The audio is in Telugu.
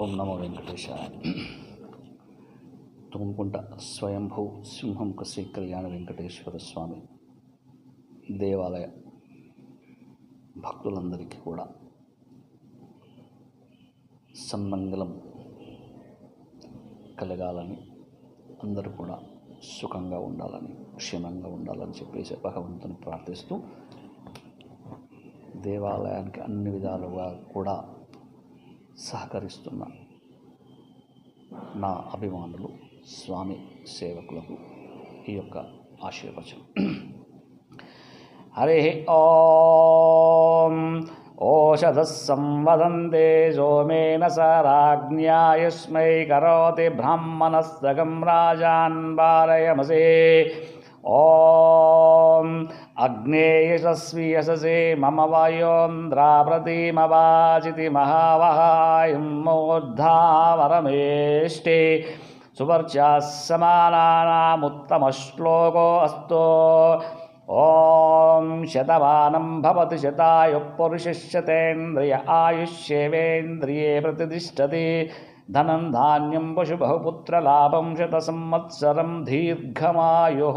ఓం నమో వెంకటేశాయ. తుమ్కుంట స్వయంభూ సింహంకు శ్రీ కళ్యాణ వెంకటేశ్వర స్వామి దేవాలయ భక్తులందరికీ కూడా సన్మంగళం కలగాలని అందరూ కూడా సుఖంగా ఉండాలని క్షేమంగా ఉండాలని చెప్పేసి భగవంతుని ప్రార్థిస్తూ దేవాలయానికి అన్ని విధాలుగా కూడా సహకరిస్తున్న. నా అభిమానులు స్వామి సేవకులకు ఈ యొక్క ఆశీర్వచనం. హరి ఓం ఓషధ సంవదంతే సోమేన స రాజ్ఞాయుష్మై కరోతి బ్రాహ్మణస్తగం రాజాన్ వారయమసే ఓం అగ్నే యశస్వి యశసే మమ వాయోంద్రాప్రతిమవాచితి మహావహాయం మూర్ధావరమేష్టే సువర్చా సమానానాముత్తమశ్లోకో అస్తో ఓం శతమానం భవతి శతాయు పురుషశతేంద్రియ ఆయుష్యేవేంద్రియే ప్రతిష్టతి ధనం ధాన్యం పశు బహుపుత్రలాభం శత సంవత్సరం దీర్ఘమాయు